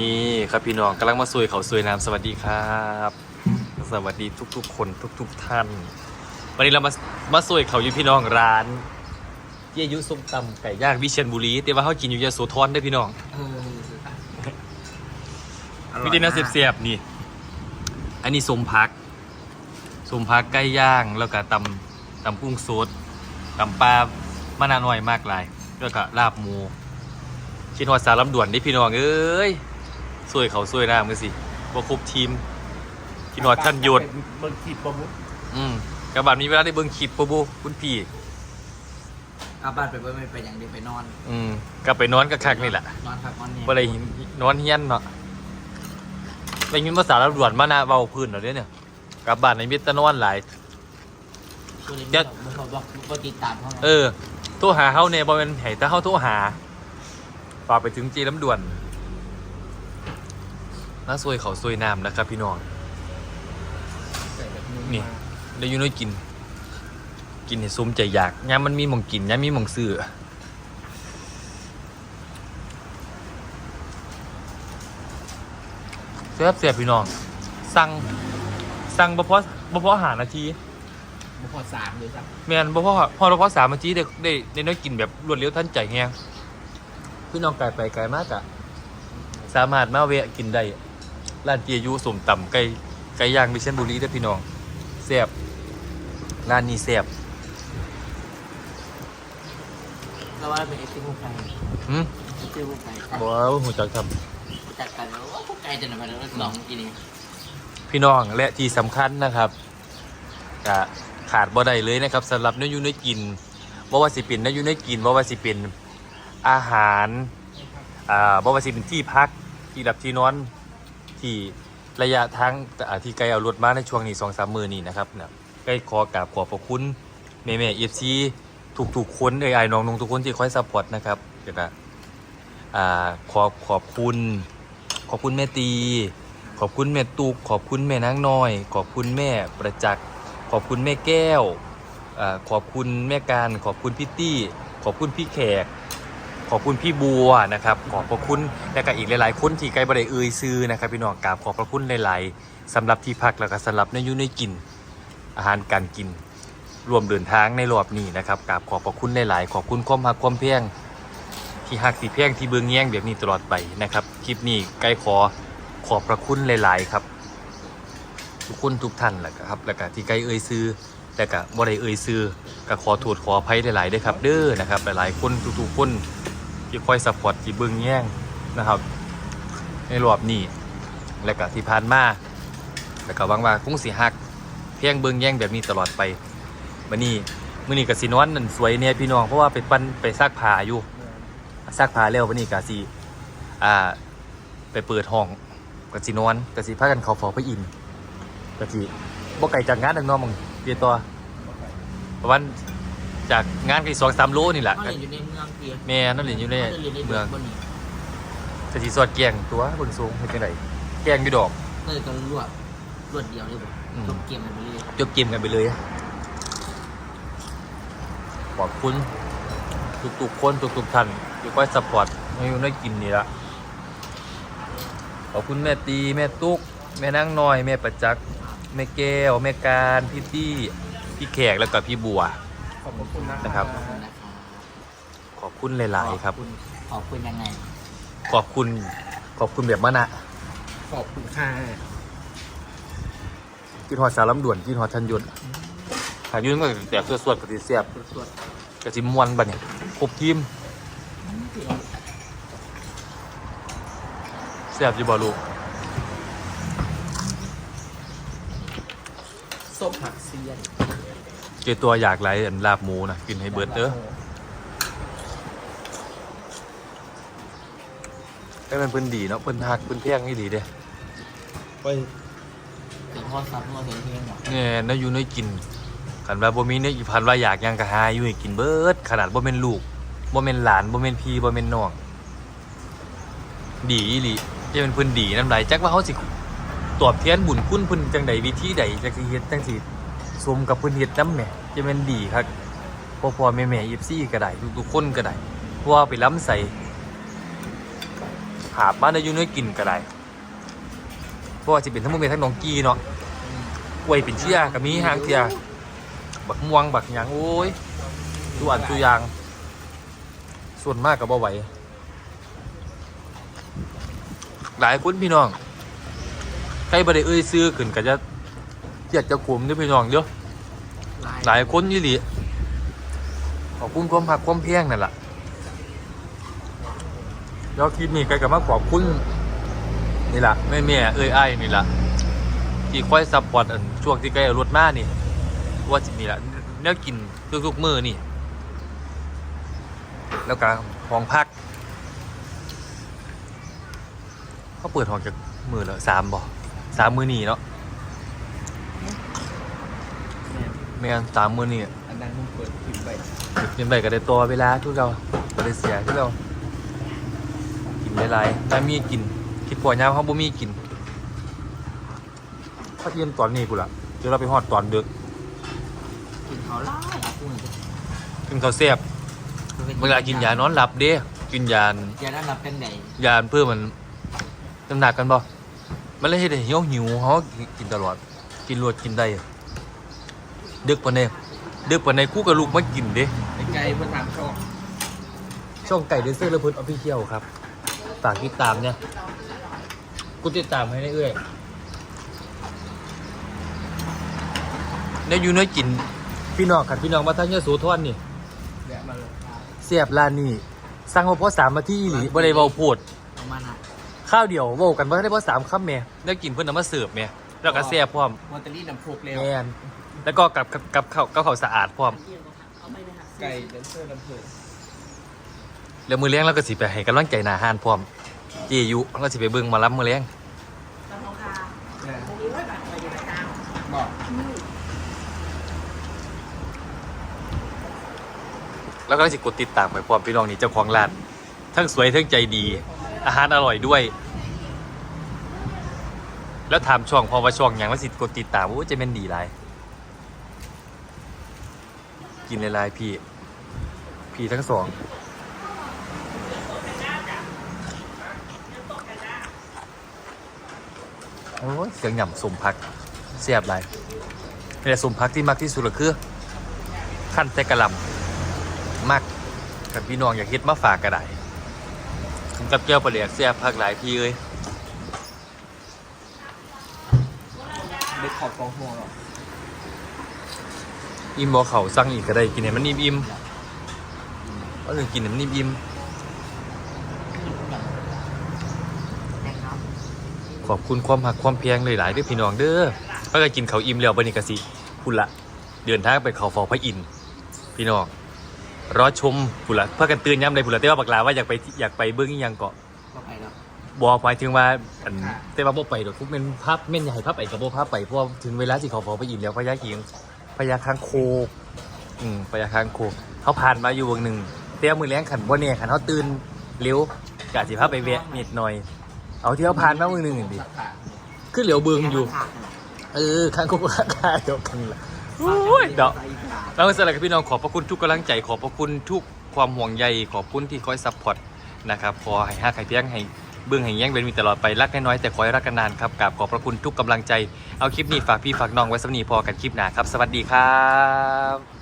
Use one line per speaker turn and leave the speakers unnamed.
นี่ครับพี่น้องกำลังมาสวยเขาสวยน้ำสวัสดีครับ สวัสดีทุก ๆ คนทุก ๆท่าน วันนี้เรามามาสวยเขาอยู่พี่น้องร้านเยยุส้มตำไก่ย่างวิเชียรบุรีแต่ว่าเขากินอยู่ยโสธรได้อพี่น้อง
เออ
วิธีน่าเสียบๆนี่ อันนี้สมพักสมพักไก่ย่างแล้วก็ตำตำกุ้งสดตำปลามะนาวหน่อยมากหลาย แล้วก็ลาบหมูคิดว่าสารลำด่วนได้พี่น้องเอ้ย สวยเขาสวยน้ำกันสิว่าครบทีมคิดว่าท่านหยด
เบิร์ขีดปมุ
อืมกระบาดมีเวลาได้เบิ่งคลิปปะบูคุณพี่
กลับบ้านไปเบิร์ไม่ไปอย่างเดียวไปนอน
อืมกลับไปนอนกับคักนี่แหละ
นอนพักนอนเนี่ย
บ่ได้นอนเฮียนเนาะได้ยินภาษาลำด่วนมาหน้าเบาพื้นเหรอเนี่ยกลับบ้านในมิตรนอนหลาย
คือเลย
เดี๋ยว
ไม่บอกบอกบอกติดตามเขา
เออโทรหาเฮาเนี่ยบ่แม่นให้แต่เฮาโทรหาฝากไปถึงจีลำด่วน น่าซวยเขาซวยน้ำนะครับพี่น้อง นี่ได้อยู่น้อยกิน กินให้ซุ้มใจอยากยามมันมีหม่องกินยามมีหม่องซื้อเสียบเสียบพี่น้อง สั่ง สั่งบ่พอบ่พอหานาที
บุพอสามเลยครับ
แม่นบ่พอพอเราพอสามนาทีได้ได้ได้น้อยกินแบบรวดเร็วทันใจแฮงพี่น้องไกลไปไกลมากอะสามารถมาแวะกินได้ ร้านเจียยูสมตำไก่ไก่ย่างวิเชียรบุรีเด้อพี่น้องแซ่บร้านนี้แซ่บ
แล้วว่าเป็นเอฟซีพวกไก่
หึ
เอฟซีพวกไก่
บ่ว่าหูจักทำ
จัดกันแล้วว่าพวกไก่จะนำมาแล้วลองกินนี่
พี่น้องและที่สำคัญนะครับก็ขาดบ่ได้เลยนะครับสำหรับเนื้ออยูเนื้อกินบ่ว่าสิเป็นเนื้ออยูเนื้อกินบ่ว่าสิเป็นอาหารอ่าบ่ว่าสิเป็นที่พักที่หลับที่นอน ที่ระยะทางอ่าที่ไกลเอารถมาในช่วงนี้สองสามมือนี้นะครับเนี่ยใกล้ขอกราบขอบพระคุณแม่แม่เอฟซีทุกๆคนเอ้ยไอ้น้องนงทุกคนที่คอยซัพพอร์ตนะครับเดี๋ยวก็อ่าขอบขอบคุณ ขอบคุณแม่ตี ขอบคุณแม่ตุก ขอบคุณแม่นางน้อย ขอบคุณแม่ประจักษ์ขอบคุณแม่แก้วอ่าขอบคุณแม่การ ขอบคุณพี่ตี้ ขอบคุณพี่แขก ขอบคุณพี่บัวนะครับขอบพระคุณและก็อีกหลายๆคนที่ไกลบริเอ่ยซื้อนะครับพี่น้องกราบขอบพระคุณหลายๆสำหรับที่พักแล้วก็สำหรับในอยูในกินอาหารการกินรวมเดินทางในรอบนี้นะครับกราบขอบพระคุณหลายๆ ขอบคุณความหักความเพียง ที่หักที่เพียงที่เบืองแย่งแบบนี้ตลอดไปนะครับคลิปนี้ไกลขอขอบพระคุณหลาย ๆ ครับ ทุกคนทุกท่านแหละครับแล้วก็ที่ใกล้เอ่ยซื้อแต่ก็บ่ได้เอ่ยซื้อก็ขอโทษขออภัยหลายๆด้วยครับ เด้อนะครับหลายๆคนทุกๆคน ที่คอยสปอร์ตที่เบิ่งแย่งนะครับ ในรอบนี้และก็ที่ผ่านมาแล้วก็หวังว่าคงสิฮักเพียงเบิ่งแย่งแบบนี้ตลอดไปวันนี้มื้อนี้ก็สินอนนั่นสวยเนี่ยพี่น้องเพราะว่าไปปั้นไปซักผ้าอยู่ซักผ้าแล้ววันนี้ก็สิอ่าไปเปิดห้องกสินอนกสิพากันเขาฟอพระอินทร์กสิบ่ไกลจากงานดังน้องมึงเดียวตัวประมาณ จากงานกี่สองสามโลนี่แหละ
เขาเรียนอยู่ในเมืองเกียร์
แม่นั่นเรียนอยู่ใน
เขาเรียนใน
เมือง
บนนี้
กสิสอดแกงตัวบนสูงเป็นจังไดแกงอยู่ดอก
ก็เลยก็รวดรวดเดียวเลยบ่
อืม
จบเกมกันไปเลย
จบเกมกันไปเลยขอบคุณทุกๆคนทุกๆท่านที่คอยสปอร์ตให้อยู่ในกินนี่ละขอบคุณแม่ตีแม่ตุ๊ก แม่นางน้อย แม่ประจักษ์แม่แก้ว แม่การ พี่ตี้ พี่แขกแล้วก็พี่บัว
ขอบคุณนะ
นะครับ
นะครับ
ขอบคุณหลาย ๆ ครับ
ขอณขอบคุณยังไง
ขอบคุณ ขอบคุณแบบมะนะ
ขอบคุณค่ะ
กินหอดสารลำด่วนกินหอดทันยนต์หายุ่นก็แตกสวดๆกระติเสียบ
ตรวจ
กระติมวนบัดเนี่ยครบทีมเสียบอยู่บ่ลูก
ส้มผักเซียน
เจอตัวอยากไรอันลาบหมูนะกินให้เบิร์ดเด้อให้มันเพิ่นดีเนาะเพิ่นหักเพิ่นเพียงนี่ดีเด้
ไป
เดี๋ยวพ่อซับพ่อเห็นเพลงหรอ
เนี่ยน้าอยู่น้อยกินขันว่าบ่มีเนื้ออีพันว่าอยากหยังกะหาอยู่ให้กินเบิดขนาดบ่แม่นลูกบ่แม่นหลานบ่แม่นพี่บ่แม่นน้องดีอีหลีจะเป็นเพิ่นดีนำใดจักว่าเขาสิตอบแทนบุญคุณเพิ่นจังใดวิธีใดจักสิเฮ็ดจังสิ สมกับพิ่นเฮ็ดนำแหมจะแม่นดีครับพ่อพ่อแม่แม่ FC ก็ได้ทุกๆคนก็ได้เพราะว่าไปล้ำใส่หาบมาในอยูน้อยกินก็ได้เพราะว่าจะเป็นทั้งมุมเป็นทั้งหนองกีเนาะกล้วยเป็นเชียกับมีหางเทียบักม่วงบักหยังโอ้ยทุกอันทุกอย่าง ส่วนมากกับบ่ไหวหลายคนพี่น้องใครบ่ได้เอ่ยซื้อขึ้นก็จะ อยากจะกลุ่มเด้อพี่น้องเด้อหลายคนยี่หลีขอบคุณความหักความเพียงนั่นแหละแล้วคลิปนี้ก็กลับมาขอบคุณนี่แหละแม่แม่ๆเอ้ยไอ้ายนี่แหละที่คอยซัพพอร์ตอันช่วงที่ใกล้เอารถมานี่ว่าสินี่แหละแนวกินทุกๆมื้อนี่ แล้วก็ห้องพักเขาเปิดห้องจากมือแล้วสามบ่สามมือนี่เนาะ ไม่งั้นสามมือนี่
อันนั้นมึงเปิดคลิปไป
กินไปก็ได้ตัวเวลาทุกเราก็ได้เสียทุกเรากินหลายๆถ้ามีกิน คิดปล่อยยามเขาบ่มีกินถ้าเทียมตอนนี้กูละเดี๋ยวเราไปฮอดตอนดึก
กินเขาไล่พูด
กินข้าวเสียบเวลากินยานอนหลับเด้กินยาน
ยานั้นรับเป็นไหน
ยานเพื่อมันน้ำหนักกันบ่มันเลยเฮ็ดให้หิวหิวเขาก็กินตลอด กินรวดกินได้ ดึกปานใดดึกปานใดกูกับลูกมากินเด้
ไอ้ไก่เพื่อนถามช่อง
ช่องไก่เดนเซอร์และพื้นออฟฟิเชียลครับฝากติดตามเนี่ยกูติดตามให้ได้เอื้อยเนี่ยอยู่น้อยกินพี่น้องขัดพี่น้องมาทางเนื้อสูทอนนี่
แวะมาเลย
เสียบร้านนี่สั่งมาเพราะสามนาทีอีหลีบ่ได้เว้าพูด
ประมาณนั้น
ข้าวเดียวเว้ากันว่าได้เพราะสามคำแม่ได้กินเพื่อนนำมาเสิร์ฟแม่แล้วก็เสียบพร้อม
มอเตอรี่น้ำพุกเร็ว
แม่น แล้วก็กับกับกับข้าวกับข้าวสะอาดพร้อม
ไก่เดนเซอร์น้ำพุก
แล้วมือเลี้ยงเราก็สิไปให้กำลังใจหนาหานพร้อมเจยุเราสิไปเบิ่งหมารับมือเลี้ยง
เนี่ยบอก
แล้วก็สิกดติดตามไปพร้อมพี่น้องนี่เจ้าของร้านทั้งสวยทั้งใจดี อาหารอร่อยด้วย แล้วถามช่องพอว่าช่องอย่างว่าสิกดติดตามโอ้จะเป็นดีไร กินหลายๆพี่ พี่ทั้งสองโอ้ยเสียงหย่ำสมพักเสียบไรแต่สมพักที่มักที่สุดก็คือ ขั้นแต่กระลำมากกับพี่น้องอยากเฮ็ดมาฝากก็ไดผมกับเจ้าปลาเหลียกเสียพักหลายพี่เอ้ย
ได้ขอบกองหัวหรอ
อิ่มบ่เขาสั่งอีกก็ได้กินให้มันนิ่มอิ่มๆเอาถึงกินให้มันนิ่มอิ่ม
นะครับ
ขอบคุณความหักความเพียงหลายๆเด้วยพี่น้องเด้อถ้าก็กินเขาวอิ่มแล้วบัดนี้ก็สิพุ่นละเดินทางไปเขาฟอพระอินทร์พี่น้องรอชมพุ่นละเพื่อกันเตือนย้ำเลยพุ่นละแต่ว่าบักลาว่าอยากไปอยากไปเบิ่งอีหยังเกาะ
ก็ไปแล้ว
บอกหมายถึงว่าอันแต่ว่าบ่ไปดอกทุกเป็นภาพเม่นใหญ่ภาพไปกับบ่ภาพไปเพราะว่าถึงเวลาสิเขาฟอพระอินทร์แล้วพญากิง พญาคางโคกอืมพญาคางโคกเขาผ่านมาอยู่วงหนึ่งแต่ว่ามือแรงขันบ่เนี่ยขันเขาตื่นเร็วกะสิพาไปแวะนิดหน่อย เอาที่เขาผ่านมามือหนึ่งดิ
สาขา
คือเหลียวเบืองอยู่ เออคางโคกราคาเดียวกันละโอ้ยเดาะแล้วสำหรับพี่น้องขอบพระคุณทุกกำลังใจขอบพระคุณทุกความห่วงใยขอบคุณที่คอยซัพพอร์ตนะครับขอให้ห้าไข่เพียงให้ เบื้องแห้แย่งเป็นมีตลอดไปรักน้อยๆแต่คอยรักกันนานครับกราบขอบพระคุณทุกกำลังใจเอาคลิปนี้ฝากพี่ฝากน้องไว้สำนีพอกันคลิปหน้าครับ สวัสดีครับ